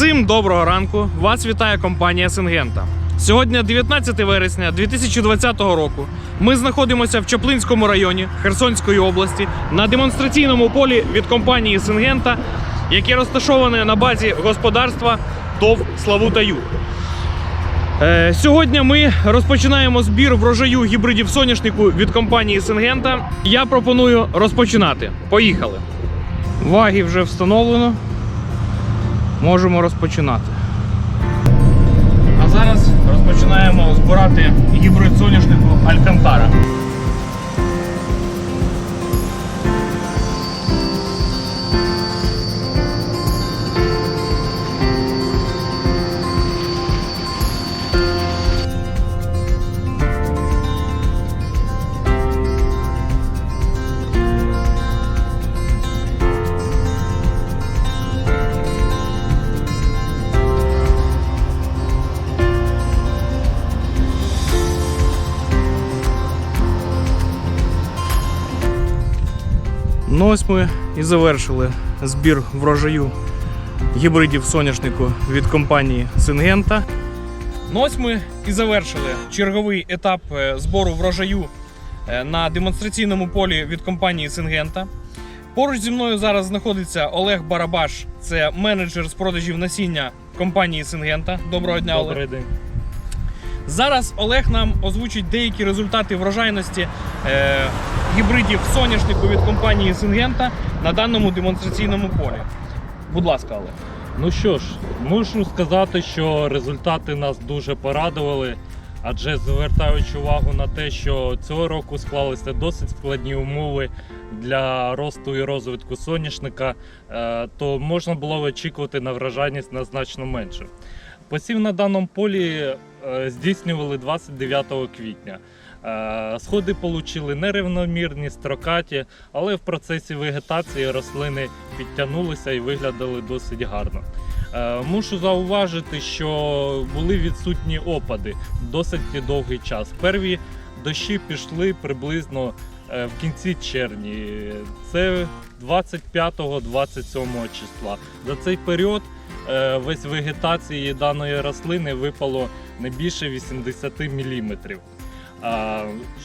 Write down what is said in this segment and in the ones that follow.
Всім доброго ранку! Вас вітає компанія Сингента. Сьогодні 19 вересня 2020 року. Ми знаходимося в Чаплинському районі Херсонської області на демонстраційному полі від компанії Сингента, яке розташоване на базі господарства ТОВ Славута Ю. Е, Сьогодні ми розпочинаємо збір врожаю гібридів соняшнику від компанії Сингента. Я пропоную розпочинати. Поїхали. Ваги вже встановлено. Можемо розпочинати. А зараз розпочинаємо збирати гібрид соняшнику Алькантара. Ну ось ми і завершили збір врожаю гібридів соняшнику від компанії Сингента. Ну ось ми і завершили черговий етап е, збору врожаю е, на демонстраційному полі від компанії Сингента. Поруч зі мною зараз знаходиться Олег Барабаш, це менеджер з продажів насіння компанії Сингента. Доброго дня, Олег. Добрий день. Зараз Олег нам озвучить деякі результати врожайності е, гібридів соняшнику від компанії Сингента на даному демонстраційному полі. Будь ласка, Олег. Ну що ж, мушу сказати, що результати нас дуже порадували, адже звертаючи увагу на те, що цього року склалися досить складні умови для росту і розвитку соняшника, е, то можна було очікувати на врожайність на значно менше. Посів на даному полі здійснювали 29 квітня. Е, Сходи отримали нерівномірні, строкаті, але в процесі вегетації рослини підтягнулися і виглядали досить гарно. Е, Мушу зауважити, що були відсутні опади досить довгий час. Перві дощі пішли приблизно е, в кінці червні. Це 25-27 числа. За цей період е, весь вегетації даної рослини випало не більше 80 мм.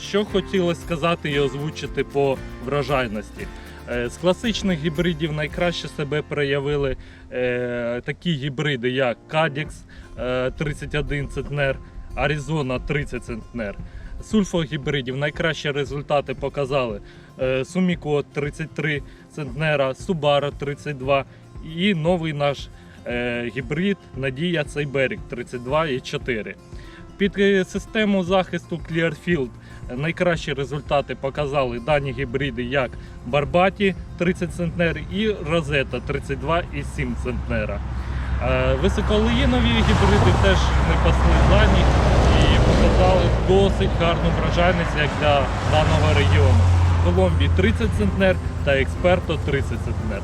Що хотілося сказати і озвучити по врожайності. Е, З класичних гібридів найкраще себе проявили е, такі гібриди, як е, 31 центнер, Arizona 30 центнер. Сульфогібридів найкращі результати показали е, Sumiko 33 центнера, Subaru 32 і новий наш е, гібрид Надія Цейберік 32,4. Під е, систему захисту Clearfield найкращі результати показали дані гібриди як Барбаті 30 центнер і Розета 32,7 центнера. Е, Високолеїнові гібриди теж не пасли дані і показали досить гарну вражайність як для даного регіону. Колумбії 30 центнер та Експерто 30 центнер.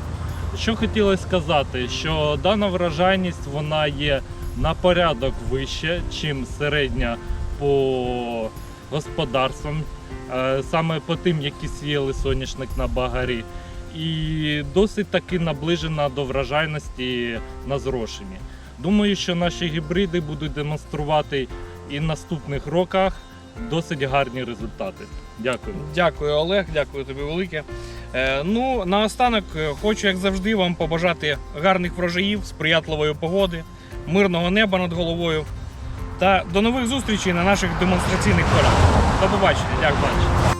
Що хотілося сказати, що дана вражайність вона є на порядок вище, чим середня по господарствам, е, саме по тим, які сіяли соняшник на багарі, і досить таки наближена до вражайності на зрошенні. Думаю, що наші гібриди будуть демонструвати і в наступних роках досить гарні результати. Дякую. Дякую, Олег, дякую тобі велике. Е, ну, наостанок е, хочу, як завжди, вам побажати гарних врожаїв, сприятливої погоди, мирного неба над головою. Та до нових зустрічей на наших демонстраційних полях. До побачення, дякую.